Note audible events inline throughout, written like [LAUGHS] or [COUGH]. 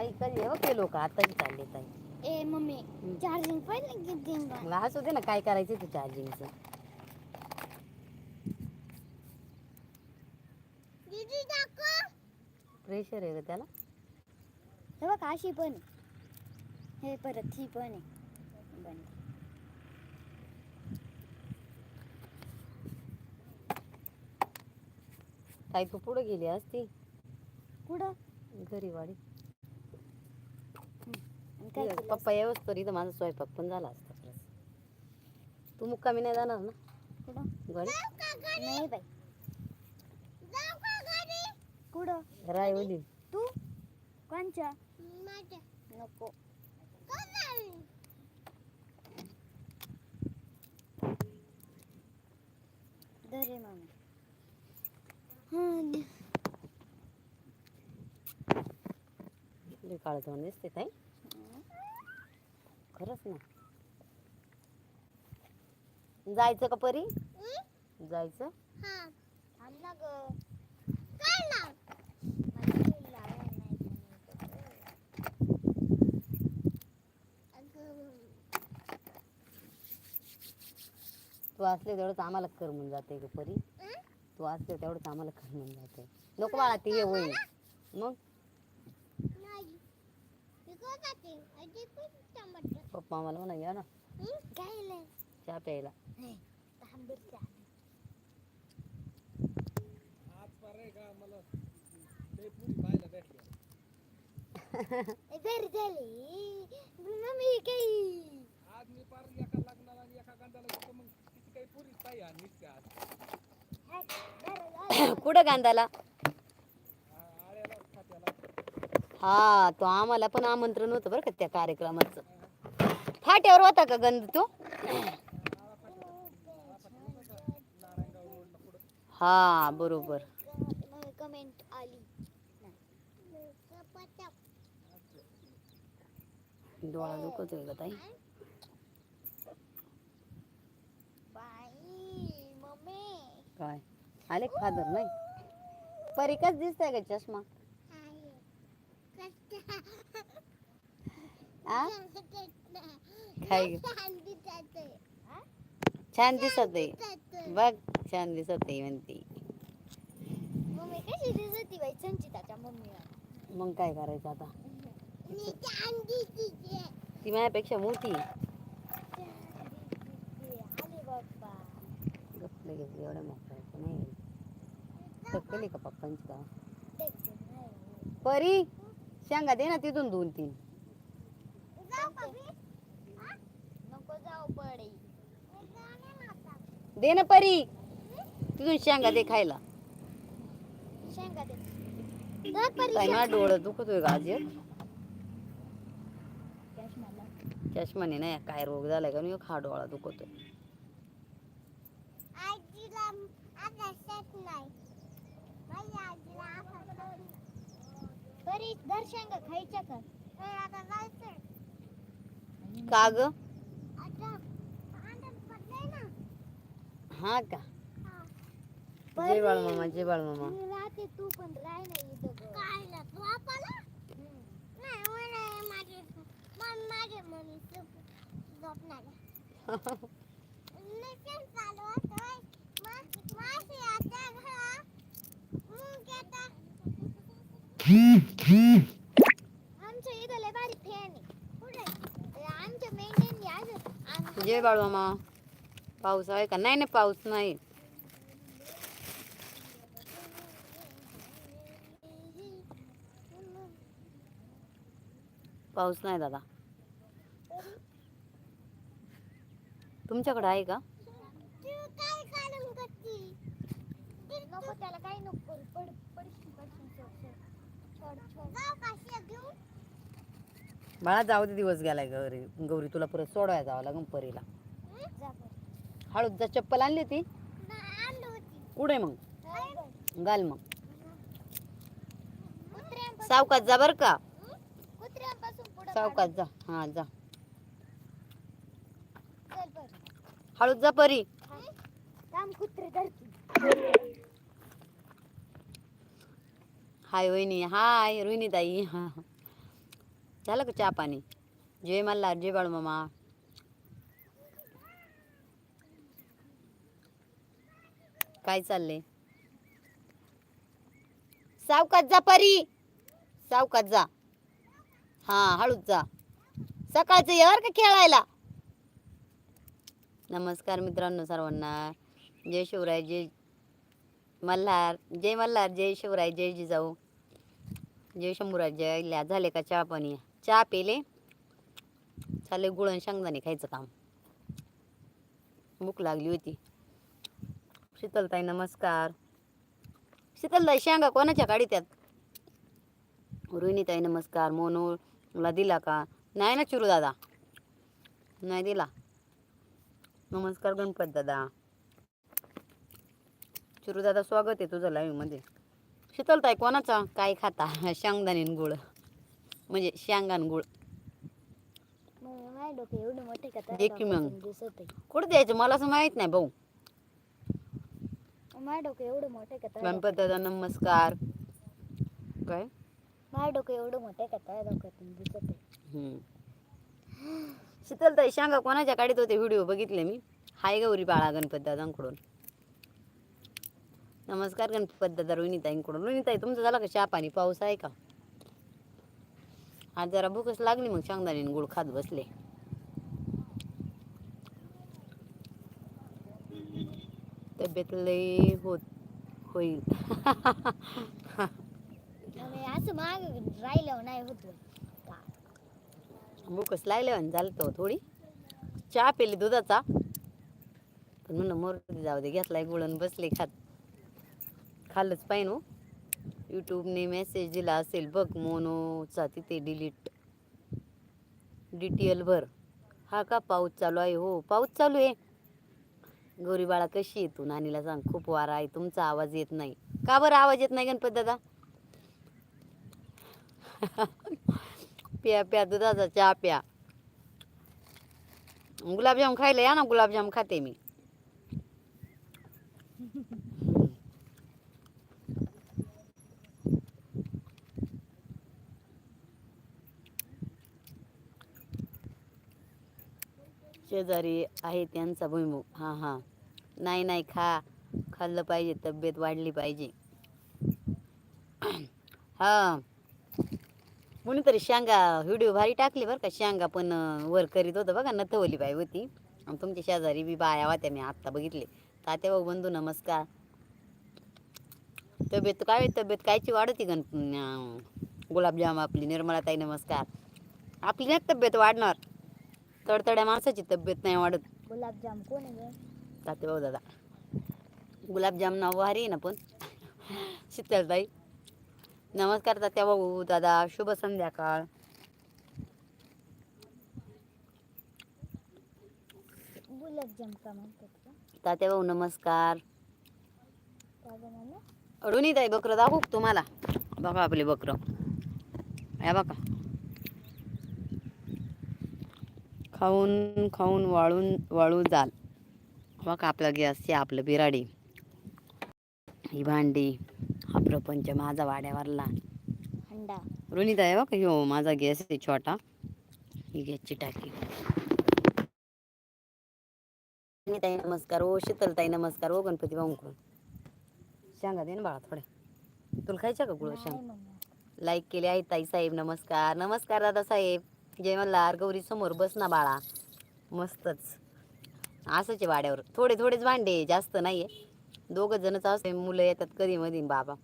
बाई कधी बघ ते लोक आताच चालले ताई. ए मम्मी चार्जिंग पण किती बा मला असू दे ना काय करायचं ते चार्जिंगचं दीदी दाखव. प्रेशर आहे ग त्याला. हे बघ अशी पण आहे. हे परत ही पण आहे. बंद ताई तू पुढे गेली असती? कुठं घरी वाडी. काय केलं पप्पा येऊस तर इथं माझा स्वयंपाक पण झाला असता. तू मुक्कामी नाही जाणार ना? कुठं? घरी? नाही बाई. कुठं? रायवली. तू? कोणच्या? नको. दरे लई काळ तोंड दिसते ताई. खरंच ना. जायचं का परी? जायचं? तू असले तेवढंच आम्हाला कर म्हणून जाते का परी. तू असले तेवढंच आम्हाला कर म्हणून जाते. नको बाळा ती ये होईल. मग नाही. विकत जाते. आधी पण टमाटर. पप्पा मला म्हणा या ना काय लय? चहा प्यायला. नाही. थांबेल त्या. ए, बरं झाली. मम्मी काही आज मी पार एका लग्नाला आणि एका गांधाला गेलो मग किती काही पुरी ताई आणि निघते आज. [COUGHS] कुठं गांधाला हा तो आम्हाला पण आमंत्रण होतं बरं का त्या कार्यक्रमाचं. फाट्यावर होता का गंध तो? हा बरोबर. कमेंट आली डोळा दुखतोय का ताई? काय? आले फादर नाही? परिकच दिसतंय का चष्मा? काय? छान दिसत आहे. बघ छान दिसत आहे म्हणते. मम्मी कशी दिसत बाई संचिताच्या मम्मीला मग काय करायचं आता? ती माझ्यापेक्षा मोठी घेतले एवढ्या मोठ्या नाही? टक्कली का पप्पांची का. परी? शेंगा दे ना तिथून दोन तीन. नको जाऊ पडे. दे ना परी. तिथून शेंगा दे खायला. शेंगा दे. जा परी काय ना डोळं दुखतोय मला चष्माने नाही काय रोग झालाय का नाही हा डोळा दुखतोय. आजीला नाही माझ्या आजीला आकाशात बरी दर शेंगा खायच्या का आता जायचं का ग आता अंडा पडले ना हा का जय बाळ मामा जय बाळ मामा मी राहते तू पण राह ना इथं काय ना तू आपला नाही मला माझे मन आमच्या इथं लय भारी फॅन आहे कुठे आमच्या मेंढ्यांनी आज जय बाळ मामा पाऊस आहे का नाही नाही पाऊस नाही पाऊस नाही दादा तुमच्याकडे आहे का काय काढून करती नको त्याला काही नको करू. पड पडशील पडशील सोड बाळा जाऊ दे दिवस गेलाय गौरी. गौरी तुला परत सोडवायला जावं लागेल परीला. हळूद जा चप्पल आणली ती कुठे मग? घाल मग. सावकात जा बर का. सावकात जा. हा जा. हळूद जा परी. काम कुत्रे धरती हाय वहिनी हाय रोहिणीताई. हा झालं का चहा पाणी? जय मल्हार जय बाळ मामा. काय चाललंय? सावकात जा परी. सावकात जा. हा हळूच जा. सकाळचं यावर का खेळायला. नमस्कार मित्रांनो सर्वांना. जय शिवराय जय मल्हार. जय मल्हार जय शिवराय जय जिजाऊ. जय शंभूराज जय झाले का चहा पाणी? चहा पेले. चालले गुळण आणि शेंगदाणे खायचं काम. भूक लागली होती. शीतलताई नमस्कार. शीतलताई शेंगा कोणाच्या काढीत्यात? रोहिणीताई नमस्कार. मोनूला दिला का? नाही ना चिरू दादा. नाही दिला. नमस्कार गणपत दादा. चिरू दादा स्वागत आहे तुझं लाईव्ह मध्ये शीतलताई कोणाचा? काय खाता? शेंगदाणे आणि गुळ. म्हणजे शेंगान गुळ. दे की? मग. कुठं द्यायचं? मला असं माहीत नाही भाऊ. माझे डोके एवढे मोठे गणपत दादा नमस्कार. काय? माझे डोके एवढे मोठे का? त्या डोक्यातून दिसत हम्म. शीतलताई शेंगा कोणाच्या काढीत होते? व्हिडिओ बघितले मी. हाय गौरी बाळा गणपत दादांकडून नमस्कार गणपत दादा रोहिणीताईंकडून रोहिणीताई तुमचं झालं का चहा पाणी? पाऊस आहे का? आज जरा भूकच लागली मग आणि गुळ खात बसले. तब्येत लई होत होईल. असं माग राहिलं नाही होत. भूकच लागले आणि झालं तो थोडी. चहा पेली दुधाचा. पण म्हणलं मोर जाऊ दे घेतलाय गुळण बसले खात. खाल्लंच पाहिजे यूट्यूबने हो. मेसेज दिला असेल बघ मोनोचा तिथे डिलीट डिटेल भर. हा का पाऊस चालू आहे? हो पाऊस चालू आहे. गौरी बाळा कशी आहे तू? नानीला सांग खूप वारा आहे. तुमचा आवाज येत नाही. का बरं आवाज येत नाही गणपत दादा? [LAUGHS] प्या प्या दुधाचा चहा प्या. गुलाबजाम खायला या ना गुलाबजाम खाते मी. शेजारी आहे त्यांचा भुईमुग. हां हां. नाही नाही खा. खाल्लं पाहिजे तब्येत वाढली पाहिजे. हां. कोणीतरी शेंगा व्हिडिओ भारी टाकली बरं का शेंगा पण वर करीत होतं बघा नथवली बाई होती. आणि तुमच्या शेजारी बी बाया होत्या मी आत्ता बघितले. तात्या भाऊ बंधू नमस्कार. तब्येत काय तब्येत कायची वाढती गण गुलाबजाम आपली निर्मलाताई नमस्कार. आपली नाही तब्येत वाढणार? तडतड्या माणसाची तब्येत नाही वाढत. गुलाबजाम कोण आहे? ताते भाऊ दादा. गुलाबजाम नाव भारी आहे ना पण. शीतलताई. नमस्कार तात्या भाऊ दादा. शुभ संध्याकाळ. गुलाबजाम का म्हणतात का? तात्या भाऊ नमस्कार. का गं मम्मी? अडून ताई बकरं. दाखवू तुम्हाला? बघा आपले बकरं. या बघा. खाऊन खाऊन वाळून वाळू जाल. बघा आपला गॅस आपलं बिराडी. ही भांडी हा प्रपंच माझा वाड्यावरला. अंडा. रोनिता आहे बघा ह्यो माझा गॅस आहे छोटा. ही गॅसची टाकी. ताई नमस्कार. ओ शीतलताई नमस्कार. ओ गणपती भाऊंकडून शेंगा दे ना बाळा थोडे. तुला खायच्या का गुळ लाईक केले आहे ताई साहेब नमस्कार. नमस्कार दादा साहेब. जय मल्हार गौरी समोर बस ना बाळा. मस्तच. असंच वाड्यावर. थोडे थोडेच भांडे जास्त नाही आहे दोघं जणच असते मुलं येतात कधी मधी बाबा.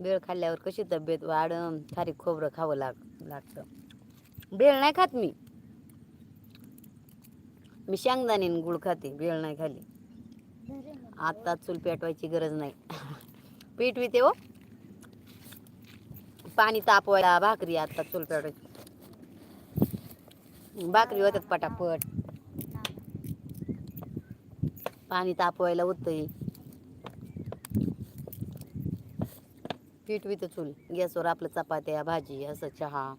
बेळ खाल्ल्यावर कशी तब्येत वाढ खारी खोबरं खावं लाग लागतं. बेळ नाही खात मी. मी शेंगदाणे गुळ खाते बेळ नाही खाली. आता चूल पेटवायची गरज नाही. [LAUGHS] पेटविते हो. पाणी तापवायला भाकरी आता चूल पेटवायची. भाकरी होतात पटापट. पाणी तापवायला होतंय. पेटवित चूल गॅसवर आपलं चपात्या भाजी असं चहा.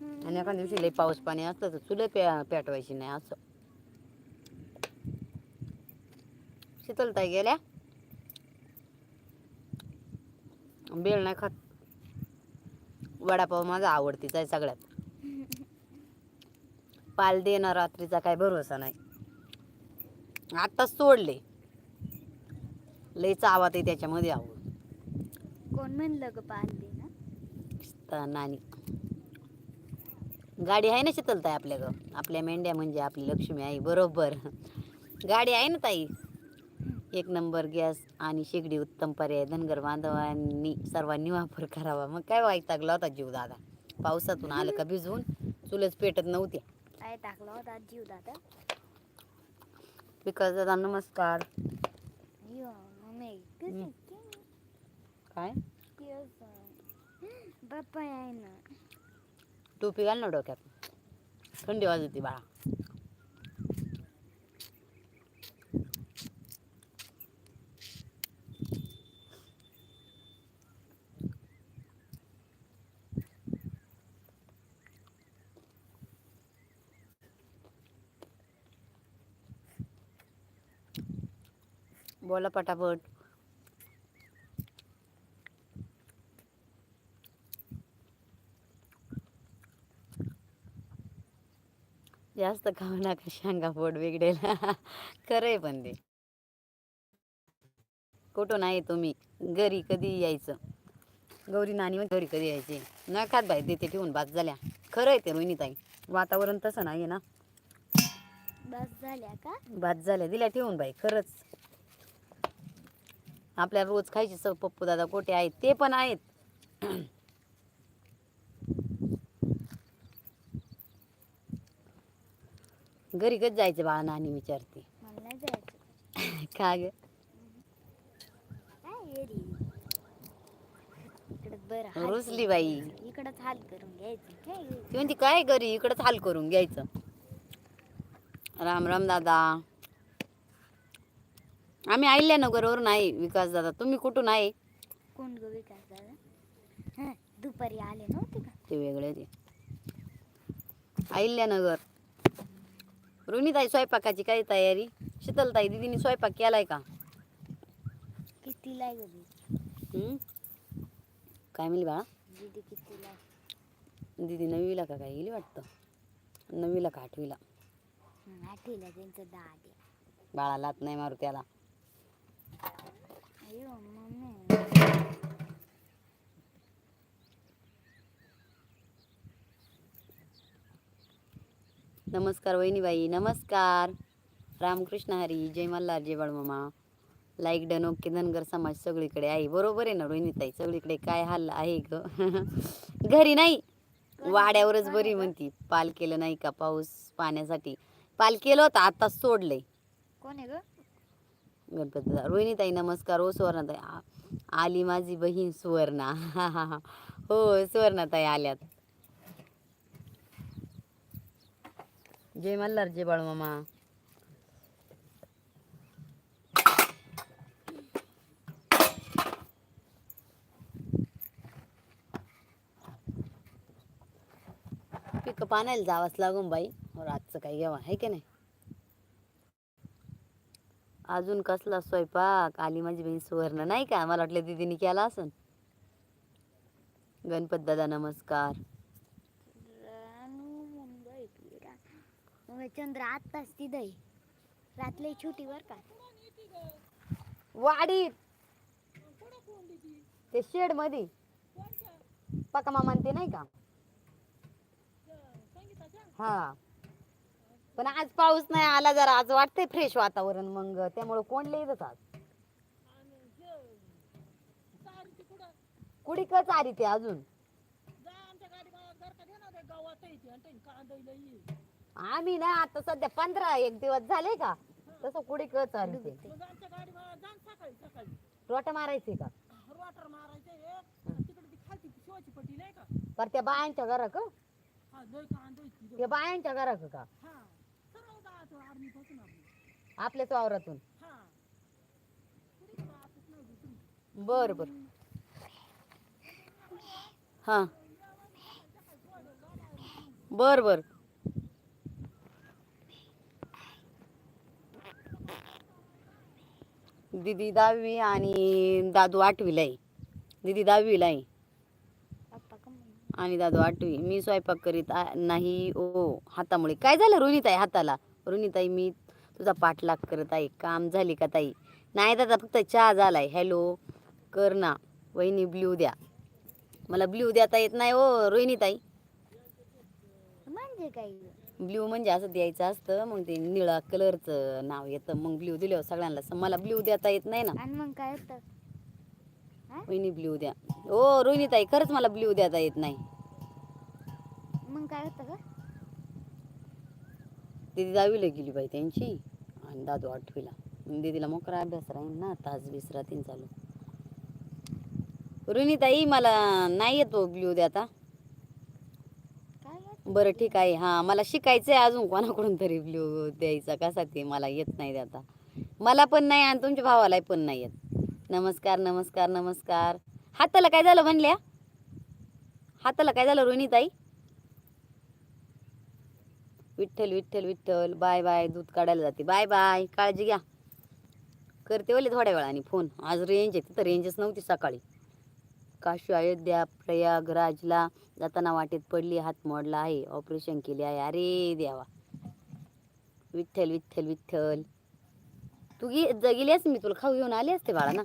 आणि एखाद्या दिवशी लई पाऊस पाणी असलं तर चुले पे पेटवायची नाही असं. शीतलताई गेल्या? बेळ नाही खात. वडापाव माझा आवडतीच आहे सगळ्यात. पाल देणार रात्रीचा काय भरोसा नाही. आत्ताच सोडले. लय चावात आहे त्याच्यामध्ये आवड कोण म्हणलं ग ना तर नानी. गाडी आहे ना शीतलताई आपल्या ग आपल्या मेंढ्या म्हणजे आपली लक्ष्मी आई बरोबर. गाडी आहे ना ताई? एक नंबर गॅस आणि शेगडी उत्तम पर्याय धनगर बांधवांनी सर्वांनी वापर करावा. मग काय वैतागला होता जीव दादा? पावसातून आलं का भिजवून चुलच पेटत नव्हत्या. काय टाकला होता जीव दादा विकास दादा नमस्कार. मम्मी. कसं काय? बाप्पा आहे ना टोपी घाल ना डोक्यात. थंडी वाजते बाळा. बोला पटापट. जास्त खाऊ नका शेंगा पोट बिघडेल. खरं आहे पण ते. कुठून आहे तुम्ही? घरी कधी यायचं? गौरी नानी मग घरी कधी यायचे? न खात बाई देते ठेवून बात झाल्या. खरं आहे ते रोहिणीताई वातावरण तसं नाही आहे ना? बस झाल्या का? भात झाल्या दिल्या ठेवून बाई खरंच. आपल्याला रोज खायची सव पप्पू दादा कोटे आहेत ते पण आहेत. घरी कधी जायचं बाळा नानी विचारते. का ग? रुसली करून बाई. घ्यायचं. इकडंच हाल करून घ्यायचं? ती म्हणते काय घरी इकडंच हाल करून घ्यायचं. राम राम दादा. आम्ही अहिल्यानगरवरून आहे विकास दादा. तुम्ही कुठून आहे? कोण ग विकास दादा? हं, दुपारी आले नव्हते का? ते वेगळे ते. अहिल्यानगर. रुनीताई स्वयंपाकाची काय तयारी? शीतलताई दिदीने स्वयंपाक केलाय का? कितीला आहे ग दीदी? हं? काय मिळली बाळा? दीदी कितीला आहे? दिदी नववीला का काय गेली वाटतं? नववीला का आठवीला? हं, आठवीला त्यांचं दहा दे बाळा लात नाही मारू त्याला. अयो मम्मी नमस्कार वहिनीबाई. नमस्कार. रामकृष्ण हरी. जय मल्हार जय Balumama. Like done okay Dhangar समाज सगळीकडे आहे. बरोबर आहे ना रोहिणीताई? सगळीकडे काय हाल आहे ग? [LAUGHS] घरी नाही. वाड्यावरच बरी म्हणती. पाल केलं नाही का पाऊस पाण्यासाठी? पाल केलं होतं आता सोडलंय. कोण आहे ग? गणपती रोहिणीताई नमस्कार. हो सुवर्णाताई. आली माझी बहीण सुवर्णा. [LAUGHS] हो सुवर्णाताई आल्यात. जय मल्हार जय बाळमामा पिकं पाण्याला जावंच लागून बाई. रातचं काही घ्यावा आहे की नाही? अजून कसला स्वयंपाक? आली माझी बहीण सुवर्ण नाही का? मला वाटलं दीदीने केला असन. गणपत दादा नमस्कार. चंद्र आत्ताच तिथं आहे. रातली छोटी वर का? वाडीत ते शेडमध्ये पका मामा ते नाही का? हा. पण आज पाऊस नाही आला जरा आज वाटतंय फ्रेश वातावरण मग. त्यामुळे कोण येतच आज? कुडी कच आली ते अजून? आम्ही ना आता सध्या पंधरा एक दिवस झाले का? तसं कुडी कच आली ते. रोट मारायचे का? पर त्या बायांच्या घरा का त्या बायांच्या घरा का हा सरळ जायचं आर्मी पासून आपली आपल्याच वावरातून? हा. बर बर. हा. बर बर. दीदी दहावी आणि दादू आठवीला आहे. दीदी दहावीला आहे. आणि दादू आठवी. मी स्वयंपाक करीत आ- नाही ओ हातामुळे. काय झालं रोहिणीताई हाताला? रोहिणीताई मी तुझा पाठलाग करत आहे. काम झाली का ताई? नाही दादा फक्त चहा झालाय. हॅलो कर ना. वहिनी ब्ल्यू द्या. मला ब्ल्यू देता येत नाही ओ रोहिणीताई म्हणजे काय? ब्ल्यू म्हणजे असं द्यायचं असतं मग ते निळा कलरचं नाव येतं. मग ब्ल्यू दिल्यावर सगळ्यांना मला ब्ल्यू देता येत नाही ना. आणि मग काय होतं? वहिनी ब्ल्यू द्या. ओ रोहिणीताई खरंच मला ब्ल्यू देता येत नाही. मग काय होतं का दीदी दहावीला गेली बाई त्यांची. आणि दादू आठवीला. दीदीला मोकरा अभ्यास राहील ना तास बीस राहतील चालू. रोहिणीताई मला नाही येतो ब्ल्यू द्या आता? बरं ठीक आहे. हां मला शिकायचं आहे अजून कोणाकडून तरी ब्ल्यू द्यायचा. कसा ते मला येत नाही आता. मला पण नाही आणि तुमच्या भावाला पण नाही येत. नमस्कार नमस्कार नमस्कार. हाताला काय झालं म्हणल्या? हाताला काय झालं रोहिणीताई विठ्ठल विठ्ठल विठ्ठल बाय बाय दूध काढायला जाते. बाय बाय काळजी घ्या. करते ओले थोड्या वेळाने फोन. आज रेंज आहे तिथं रेंजच नव्हती सकाळी. काशी अयोध्या प्रयागराजला जाताना वाटेत पडली हात मोडला आहे ऑपरेशन केले आहे. अरे देवा. विठ्ठल विठ्ठल विठ्ठल. तू गे ज- गेली मी तुला खाऊ घेऊन आले असते बाळा ना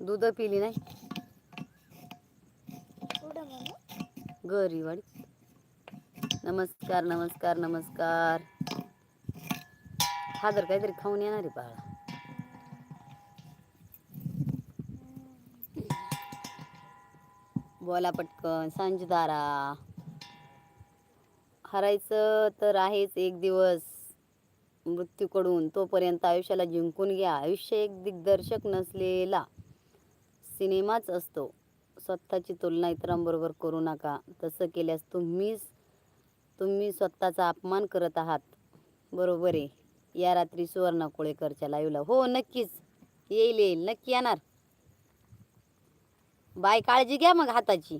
दूध पिली नाही? कुठं म्हणू घरी वाडी नमस्कार नमस्कार नमस्कार. हा जर काहीतरी खाऊन येणार आहे बाळा. बोला पटकन सांजदारा. हरायचं तर आहेच एक दिवस. मृत्यूकडून तोपर्यंत आयुष्याला जिंकून घ्या. आयुष्य एक दिग्दर्शक नसलेला सिनेमाच असतो. स्वतःची तुलना इतरांबरोबर करू नका. तसं केल्यास तुम्हीच तुम्ही स्वतःचा अपमान करत आहात. बरोबर आहे. या रात्री सुवर्णा कोळेकरच्या लाईव्हला हो नक्कीच. येईल येईल. नक्की येणार. बाय काळजी घ्या मग हाताची.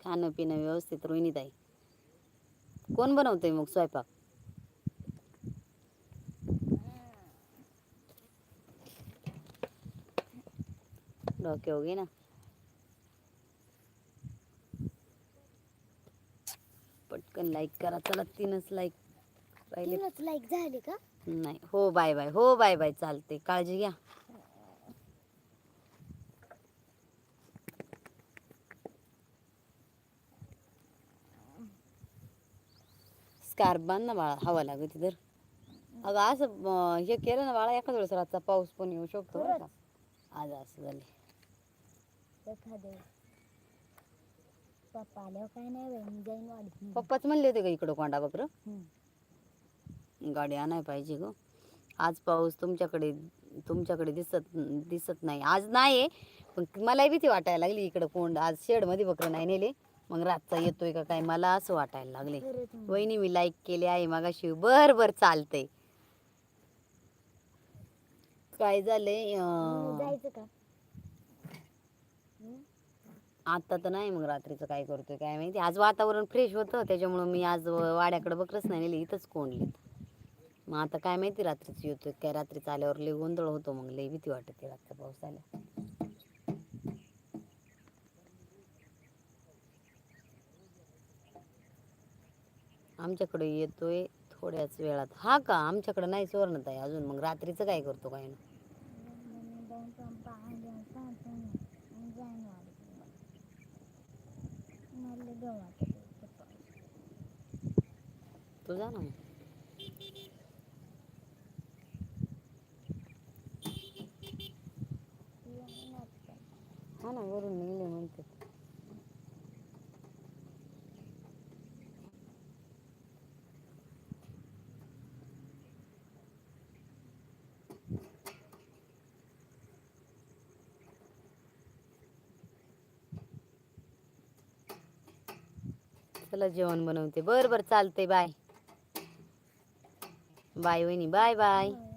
खाणं पिणं व्यवस्थित रोहिणीताई कोण बनवतंय मग स्वयंपाक? डोके घे ना. पटकन लाईक करा. चला तीनच लाईक तीनच लाईक झाली का? नाही हो बाय बाय हो बाय बाय चालते काळजी घ्या. स्कार्फ बांध ना बाळा हवा लागत तर अगं असं हे केलं ना बाळा एखाद्या वेळेस रातचा पाऊस पण येऊ शकतो बरं का. आज असं झाले एखादे पप्पा आल्यावर काय नाही बाई मी जाईन वाढीत पप्पाच म्हणले होते का इकडं कोंडा बकरं? गाडी आणाय पाहिजे ग. आज पाऊस तुमच्याकडे तुमच्याकडे दिसत दिसत नाही. आज नाही पण मलाही भीती वाटायला लागली इकडं कोंड. आज शेडमध्ये बकरं नाही नेले. मग रातचा येतोय का काय मला असं वाटायला लागले. खरंच वहिनी मी लाईक केले आहे मागाशी. बर बर चालतंय. काय झालंय अं, जायचं का? आता तर नाही मग रात्रीचं काय करतोय काय माहिती? आज वातावरण फ्रेश होतं त्याच्यामुळं मी आज वाड्याकडे बकरच नाही नेली इथंच कोंडलीत. मग आता काय माहिती रात्रीचं येतो काय रात्रीचं आल्यावर लई गोंधळ होतो मग लई भीती वाटते रात्र पाऊस आल्या आमच्याकडे येतोय थोड्याच वेळात. हा का? आमच्याकडे नाही सुवर्णताई आहे अजून मग रात्रीचं काय करतो काय ना तू जा ना मग हा ना वरून निघले म्हणते चला जेवण बनवते. बर बर चालते बाय. बाय वहिनी बाय बाय.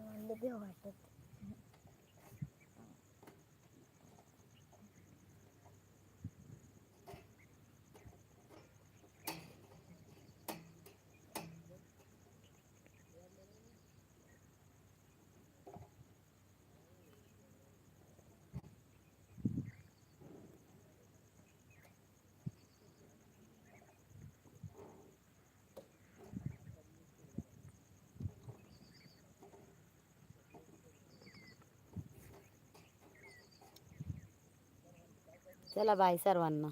चला बाय सर्वांना.